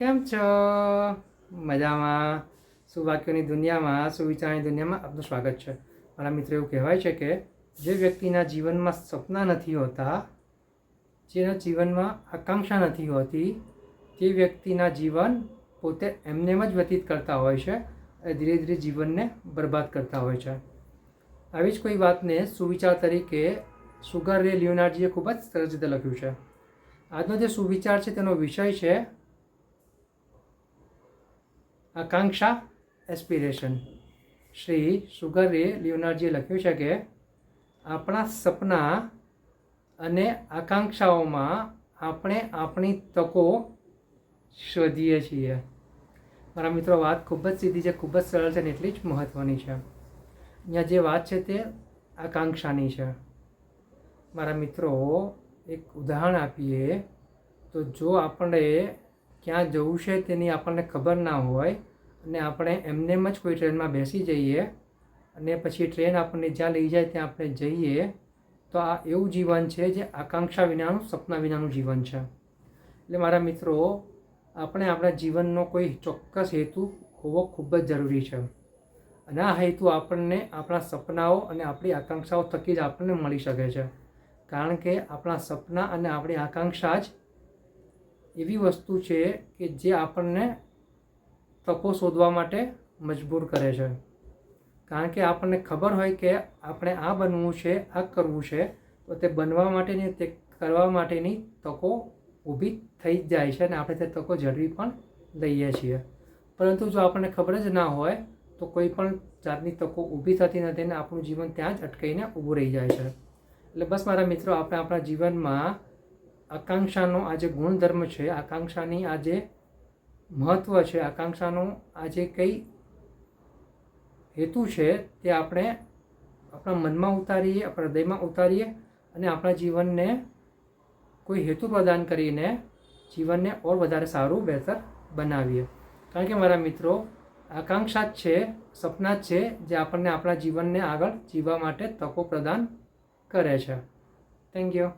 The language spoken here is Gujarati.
કેમ છો? મજામાં. સુવાક્યોની દુનિયામાં, સુવિચારની દુનિયામાં આપનું સ્વાગત છે. મારા મિત્રો એવું કહેવાય છે કે, જે વ્યક્તિના જીવનમાં સપના નથી હોતા, જેના જીવનમાં આકાંક્ષા નથી હોતી, તે વ્યક્તિના જીવન પોતે એમનેમ જ વ્યતીત કરતા હોય છે અને ધીરે ધીરે જીવનને બરબાદ કરતા હોય છે. આવી જ કોઈ વાતને સુવિચાર તરીકે સુગર રે લિયોનાર્જીએ ખૂબ જ સરસ રીતે લખ્યું છે. આજનો જે સુવિચાર છે તેનો વિષય છે આકાંક્ષા એસ્પિરેશન શ્રી સુગરે લિયોનાર્ડજીએ લખ્યું છે કે આપણા સપના અને આકાંક્ષાઓમાં આપણે આપણી તકો શોધીએ છીએ. મારા મિત્રો, વાત ખૂબ જ સીધી છે, ખૂબ જ સરળ છે અને એટલી જ મહત્ત્વની છે. અહીંયા જે વાત છે તે આકાંક્ષાની છે. મારા મિત્રો, એક ઉદાહરણ આપીએ તો જો આપણે ક્યાં જવું છે તેની આપણને ખબર ના હોય અને આપણે એમનેમ જ કોઈ ટ્રેનમાં બેસી જઈએ અને પછી ટ્રેન આપણને જ્યાં લઈ જાય ત્યાં આપણે જઈએ, તો આ એવું જીવન છે જે આકાંક્ષા વિનાનું, સપના વિનાનું જીવન છે. એટલે મારા મિત્રો, આપણે આપણા જીવનનો કોઈ ચોક્કસ હેતુ હોવો ખૂબ જ જરૂરી છે. અને આ હેતુ આપણને આપણા સપનાઓ અને આપણી આકાંક્ષાઓ થકી જ આપણને મળી શકે છે. કારણ કે આપણા સપના અને આપણી આકાંક્ષા જ એવી વસ્તુ છે કે જે આપણને તકો શોધવા માટે મજબૂર કરે છે. કારણ કે આપણને ખબર હોય કે આપણે આ બનવું છે, આ કરવું છે, તો તે બનવા માટેની તે કરવા માટેની તકો ઊભી થઈ જ જાય છે અને આપણે તે તકો ઝડપી પણ લઈએ છીએ. પરંતુ જો આપણને ખબર જ ના હોય, તો કોઈ પણ જાતની તકો ઊભી થતી નથી અને આપણું જીવન ત્યાં જ અટકાઈને ઊભું રહી જાય છે. એટલે બસ મારા મિત્રો, આપણે આપણા જીવનમાં આકાંક્ષાનો આ જે ગુણધર્મ છે, આકાંક્ષાની આ જે મહત્ત્વ છે, આકાંક્ષાનું આ જે કંઈ હેતુ છે તે આપણે આપણા મનમાં ઉતારીએ, આપણા હૃદયમાં ઉતારીએ અને આપણા જીવનને કોઈ હેતુ પ્રદાન કરીને જીવનને ઓર વધારે સારું, બહેતર બનાવીએ. કારણ કે મારા મિત્રો, આકાંક્ષા જ છે, સપના જ છે, જે આપણને આપણા જીવનને આગળ જીવવા માટે તકો પ્રદાન કરે છે. Thank you